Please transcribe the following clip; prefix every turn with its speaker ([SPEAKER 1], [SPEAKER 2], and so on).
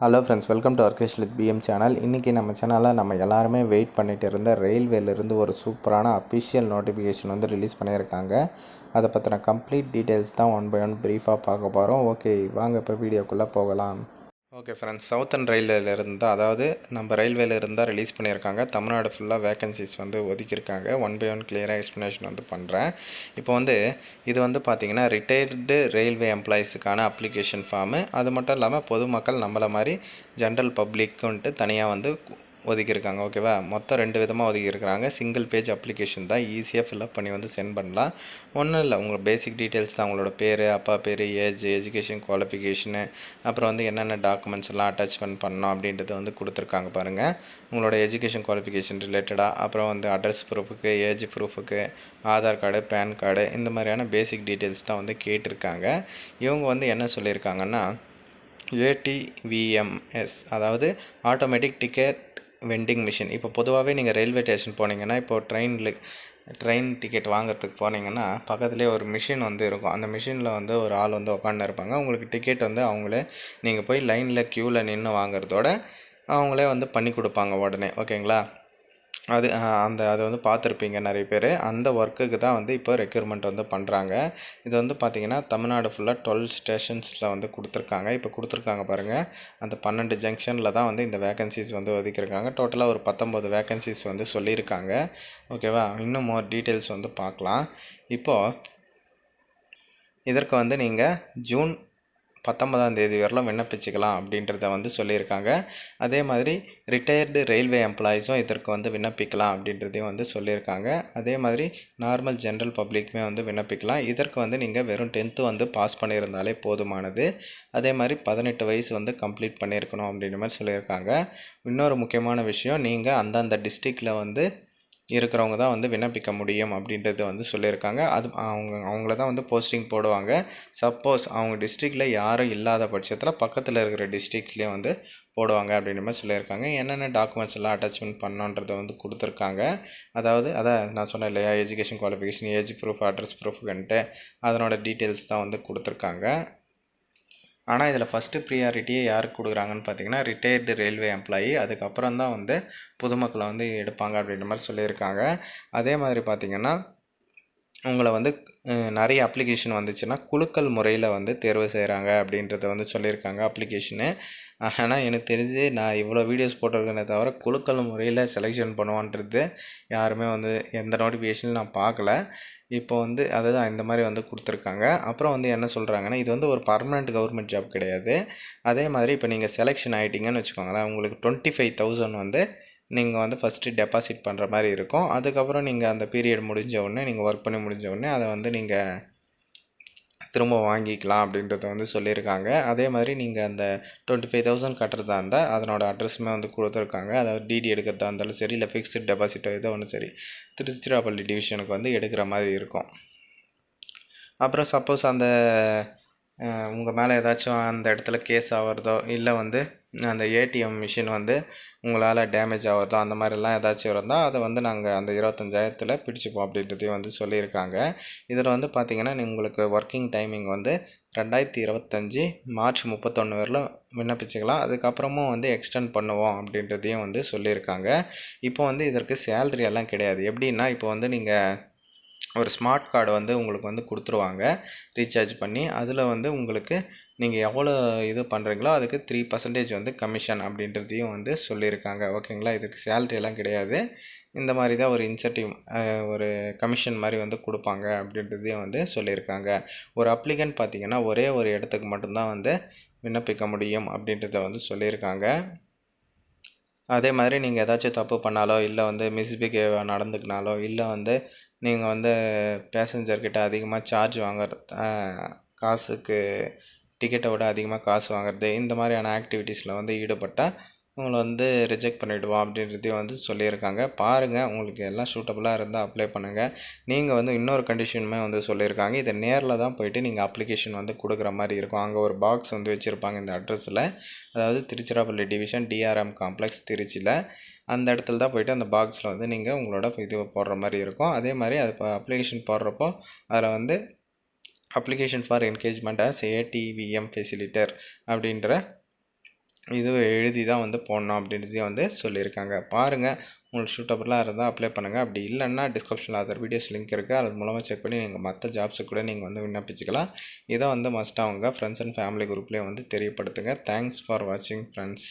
[SPEAKER 1] Hello friends welcome to ஒர்கேஷ் with PM channel இன்றைக்கி நம்ம சேனலில் நம்ம எல்லாருமே வெயிட் பண்ணிகிட்டு இருந்த ரயில்வேலேருந்து ஒரு சூப்பரான அஃபிஷியல் நோட்டிஃபிகேஷன் வந்து ரிலீஸ் பண்ணியிருக்காங்க. அதை பற்றின கம்ப்ளீட் டீட்டெயில்ஸ் தான் ஒன் பை ஒன் ப்ரீஃபாக பார்க்க போகிறோம் ஓகே வாங்க இப்போ வீடியோக்குள்ளே போகலாம். ஓகே ஃப்ரெண்ட்ஸ் சவுத்தன் ரயில்வேலேருந்து அதாவது நம்ம ரயில்வேலேருந்து தான் ரிலீஸ் பண்ணியிருக்காங்க. தமிழ்நாடு ஃபுல்லாக வேகன்சிஸ் வந்து ஒதுக்கியிருக்காங்க. ஒன் பை ஒன் கிளியராக எக்ஸ்ப்ளனேஷன் வந்து பண்ணுறேன் இப்போ வந்து இது வந்து பார்த்திங்கன்னா ரிட்டையர்டு ரயில்வே எம்ப்ளாயீஸுக்கான அப்ளிகேஷன் ஃபார்மு அது மட்டும் இல்லாமல் பொதுமக்கள் நம்மளை மாதிரி ஜென்ரல் பப்ளிக்குன்ட்டு தனியாக வந்து ஒதுக்கியிருக்காங்க ஓகேவா? மொத்தம் ரெண்டு விதமாக ஒதுக்கியிருக்கிறாங்க. சிங்கிள் பேஜ் அப்ளிகேஷன் தான் ஈஸியாக ஃபில்அப் பண்ணி வந்து சென்ட் பண்ணலாம். ஒன்றும் இல்லை உங்கள் பேசிக் டீட்டெயில்ஸ் தான் உங்களோட பேர் அப்பா பேர் ஏஜ் எஜுகேஷன் குவாலிஃபிகேஷனு அப்புறம் வந்து என்னென்ன டாக்குமெண்ட்ஸ் எல்லாம் அட்டாச்மெண்ட் பண்ணணும் அப்படின்றத வந்து கொடுத்துருக்காங்க பாருங்கள் உங்களோட எஜுகேஷன் குவாலிஃபிகேஷன் ரிலேட்டடாக அப்புறம் வந்து அட்ரஸ் ப்ரூஃபுக்கு ஏஜ் ப்ரூஃபுக்கு ஆதார் கார்டு பேன் கார்டு இந்த மாதிரியான பேசிக் டீட்டெயில்ஸ் தான் வந்து கேட்டிருக்காங்க. இவங்க வந்து என்ன சொல்லியிருக்காங்கன்னா ஏடிவிஎம்எஸ் அதாவது ஆட்டோமேட்டிக் டிக்கெட் வெண்டிங் மிஷின் இப்போ பொதுவாகவே நீங்கள் ரயில்வே ஸ்டேஷன் போனீங்கன்னா இப்போது ட்ரெயினில் ட்ரெயின் டிக்கெட் வாங்குறதுக்கு போனீங்கன்னா பக்கத்துலேயே ஒரு மிஷின் வந்து இருக்கும். அந்த மிஷினில் வந்து ஒரு ஆள் வந்து உட்காந்து இருப்பாங்க. உங்களுக்கு டிக்கெட் வந்து அவங்களே நீங்கள் போய் லைனில் க்யூவில் நின்று வாங்குறதோட அவங்களே வந்து பண்ணி கொடுப்பாங்க உடனே. ஓகேங்களா? அது அந்த அதை வந்து பார்த்துருப்பீங்க நிறைய பேர். அந்த ஒர்க்குக்கு தான் வந்து இப்போ ரெக்யூர்மெண்ட் வந்து பண்ணுறாங்க இது வந்து பார்த்திங்கன்னா தமிழ்நாடு ஃபுல்லாக டுவெல் ஸ்டேஷன்ஸில் வந்து கொடுத்துருக்காங்க. இப்போ கொடுத்துருக்காங்க பாருங்கள் அந்த பன்னெண்டு ஜங்ஷனில் தான் வந்து இந்த வேகன்சிஸ் வந்து ஒதுக்கியிருக்காங்க. டோட்டலாக ஒரு பத்தொம்போது வேகன்சிஸ் வந்து சொல்லியிருக்காங்க. ஓகேவா இன்னும் மோர் டீட்டெயில்ஸ் வந்து பார்க்கலாம். இப்போது இதற்கு வந்து நீங்கள் ஜூன் பத்தொன்பதாம் தேதி வரலாம் விண்ணப்பிச்சுக்கலாம் அப்படின்றத வந்து சொல்லியிருக்காங்க. அதே மாதிரி ரிட்டையர்டு ரயில்வே எம்ப்ளாயீஸும் இதற்கு வந்து விண்ணப்பிக்கலாம் அப்படின்றதையும் வந்து சொல்லியிருக்காங்க. அதே மாதிரி நார்மல் ஜென்ரல் பப்ளிக்குமே வந்து விண்ணப்பிக்கலாம். இதற்கு வந்து நீங்கள் வெறும் டென்த்து வந்து பாஸ் பண்ணியிருந்தாலே போதுமானது. அதே மாதிரி பதினெட்டு வயசு வந்து கம்ப்ளீட் பண்ணியிருக்கணும் அப்படின்ற மாதிரி சொல்லியிருக்காங்க. இன்னொரு முக்கியமான விஷயம் நீங்கள் அந்தந்த டிஸ்ட்ரிக்டில் வந்து இருக்கிறவங்க தான் வந்து விண்ணப்பிக்க முடியும் அப்படின்றது வந்து சொல்லியிருக்காங்க. அது அவங்க அவங்கள தான் வந்து போஸ்டிங் போடுவாங்க. சப்போஸ் அவங்க டிஸ்ட்ரிக்டில் யாரும் இல்லாத பட்சத்தில் பக்கத்தில் இருக்கிற டிஸ்ட்ரிக்ட்லேயே வந்து போடுவாங்க அப்படின்ற மாதிரி சொல்லியிருக்காங்க. என்னென்ன டாக்குமெண்ட்ஸ் எல்லாம் அட்டாச்மெண்ட் பண்ணோன்றதை வந்து கொடுத்துருக்காங்க. அதாவது அதான் நான் சொன்னேன் இல்லையா education qualification age proof address ப்ரூஃப்ன்ட்டு அதனோட டீட்டெயில்ஸ் தான் வந்து கொடுத்துருக்காங்க. ஆனால் இதில் ஃபஸ்ட்டு ப்ரியாரிட்டியே யாருக்கு கொடுக்குறாங்கன்னு பார்த்தீங்கன்னா ரிட்டையர்டு ரயில்வே எம்ப்ளாயி அதுக்கப்புறம் தான் வந்து பொதுமக்களை வந்து எடுப்பாங்க அப்படின்ற மாதிரி சொல்லியிருக்காங்க. அதே மாதிரி பார்த்திங்கன்னா உங்களை வந்து நிறைய அப்ளிகேஷன் வந்துச்சுன்னா குழுக்கள் முறையில் வந்து தேர்வு செய்கிறாங்க அப்படின்றத வந்து சொல்லியிருக்காங்க அப்ளிகேஷனு ஆனால் எனக்கு தெரிஞ்சு நான் இவ்வளோ வீடியோஸ் போட்டிருக்கேனே தவிர குழுக்கள் முறையில் செலெக்ஷன் பண்ணுவான்றது யாருமே வந்து எந்த நோட்டிஃபிகேஷனும் நான் பார்க்கல. இப்போ வந்து அதுதான் இந்த மாதிரி வந்து கொடுத்துருக்காங்க. அப்புறம் வந்து என்ன சொல்கிறாங்கன்னா இது வந்து ஒரு பர்மனெண்ட் கவர்மெண்ட் ஜாப் கிடையாது. அதே மாதிரி இப்போ நீங்கள் செலெக்ஷன் ஆகிட்டீங்கன்னு வச்சுக்கோங்களேன் உங்களுக்கு டுவெண்ட்டி ஃபைவ் தௌசண்ட் வந்து நீங்கள் வந்து ஃபஸ்ட்டு டெபாசிட் பண்ணுற மாதிரி இருக்கும். அதுக்கப்புறம் நீங்கள் அந்த பீரியட் முடிஞ்ச உடனே நீங்கள் ஒர்க் பண்ணி முடிஞ்ச உடனே அதை வந்து நீங்கள் திரும்ப வாங்கிக்கலாம் அப்படின்றத வந்து சொல்லியிருக்காங்க. அதே மாதிரி நீங்கள் அந்த டுவெண்ட்டி ஃபைவ் தௌசண்ட் கட்டுறதா இருந்தால் அதனோட அட்ரஸுமே வந்து கொடுத்துருக்காங்க. அதாவது டிடி எடுக்கிறதா இருந்தாலும் சரி இல்லை ஃபிக்ஸ்டு டெபாசிட்டோ ஏதோ ஒன்று சரி திருச்சிராப்பள்ளி டிவிஷனுக்கு வந்து எடுக்கிற மாதிரி இருக்கும். அப்புறம் சப்போஸ் அந்த உங்கள் மேலே ஏதாச்சும் அந்த இடத்துல கேஸ் ஆகிறதோ இல்லை வந்து அந்த ஏடிஎம் மிஷின் வந்து உங்களால் டேமேஜ் ஆகிறதோ அந்த மாதிரிலாம் ஏதாச்சும் இருந்தால் அதை வந்து நாங்கள் அந்த இருபத்தஞ்சாயிரத்தில் பிடிச்சிப்போம் அப்படின்றதையும் வந்து சொல்லியிருக்காங்க. இதில் வந்து பார்த்திங்கன்னா உங்களுக்கு ஒர்க்கிங் டைமிங் வந்து ரெண்டாயிரத்தி இருபத்தஞ்சி மார்ச் முப்பத்தொன்று வரலும் விண்ணப்பிச்சுக்கலாம். அதுக்கப்புறமும் வந்து எக்ஸ்டெண்ட் பண்ணுவோம் அப்படின்றதையும் வந்து சொல்லியிருக்காங்க. இப்போ வந்து இதற்கு சேல்ரி எல்லாம் கிடையாது. எப்படின்னா இப்போ வந்து நீங்கள் ஒரு ஸ்மார்ட் கார்டு வந்து உங்களுக்கு வந்து கொடுத்துருவாங்க. ரீசார்ஜ் பண்ணி அதில் வந்து உங்களுக்கு நீங்கள் எவ்வளோ இது பண்ணுறீங்களோ அதுக்கு த்ரீ பர்சன்டேஜ் வந்து கமிஷன் அப்படின்றதையும் வந்து சொல்லியிருக்காங்க. ஓகேங்களா இதுக்கு சேல்ரி எல்லாம் கிடையாது. இந்த மாதிரி தான் ஒரு இன்சென்டிவ் ஒரு கமிஷன் மாதிரி வந்து கொடுப்பாங்க அப்படின்றதையும் வந்து சொல்லியிருக்காங்க. ஒரு அப்ளிகன்ட் பார்த்திங்கன்னா ஒரே ஒரு இடத்துக்கு மட்டும்தான் வந்து விண்ணப்பிக்க முடியும் அப்படின்றத வந்து சொல்லியிருக்காங்க. அதே மாதிரி நீங்கள் ஏதாச்சும் தப்பு பண்ணாலோ இல்லை வந்து மிஸ்பிஹேவ் நடந்துக்கினாலோ இல்லை வந்து நீங்கள் வந்து பேசஞ்சர்கிட்ட அதிகமாக சார்ஜ் வாங்குற காசுக்கு டிக்கெட்டை விட அதிகமாக காசு வாங்குறது இந்த மாதிரியான ஆக்டிவிட்டீஸில் வந்து ஈடுபட்டால் உங்களை வந்து ரிஜெக்ட் பண்ணிவிடுவோம் அப்படின்றதையும் வந்து சொல்லியிருக்காங்க. பாருங்கள் உங்களுக்கு எல்லாம் சூட்டபுளாக இருந்தால் அப்ளை பண்ணுங்கள் நீங்கள் வந்து இன்னொரு கண்டிஷனுமே வந்து சொல்லியிருக்காங்க. இதை நேரில் தான் போயிட்டு நீங்கள் அப்ளிகேஷன் வந்து கொடுக்குற மாதிரி இருக்கும். அங்கே ஒரு பாக்ஸ் வந்து வச்சுருப்பாங்க இந்த அட்ரஸில் அதாவது திருச்சிராப்பள்ளி டிவிஷன் டிஆர்எம் காம்ப்ளெக்ஸ் திருச்சியில் அந்த இடத்துல தான் போய்ட்டு அந்த பாக்ஸில் வந்து நீங்கள் உங்களோட இது போடுற மாதிரி இருக்கும். அதே மாதிரி அது இப்போ அப்ளிகேஷன் போடுறப்போ அதில் வந்து application for engagement as ATVM facilitator அப்படின்ற இது எழுதி தான் வந்து போடணும் அப்படின்றதையும் வந்து சொல்லியிருக்காங்க. பாருங்கள் உங்களுக்கு சூட்டபுளாக இருந்தால் அப்ளை பண்ணுங்கள் அப்படி இல்லைன்னா டிஸ்கிரிப்ஷனில் அதர் வீடியோஸ் லிங்க் இருக்குது அது மூலமாக செக் பண்ணி நீங்கள் மற்ற ஜாப்ஸுக்கு கூட நீங்கள் வந்து விண்ணப்பிச்சுக்கலாம். இதை வந்து மஸ்ட்டாக அவங்க ஃப்ரெண்ட்ஸ் அண்ட் ஃபேமிலி குரூப்லேயே வந்து தெரியப்படுத்துங்க. தேங்க்ஸ் ஃபார் வாட்சிங் ஃப்ரெண்ட்ஸ்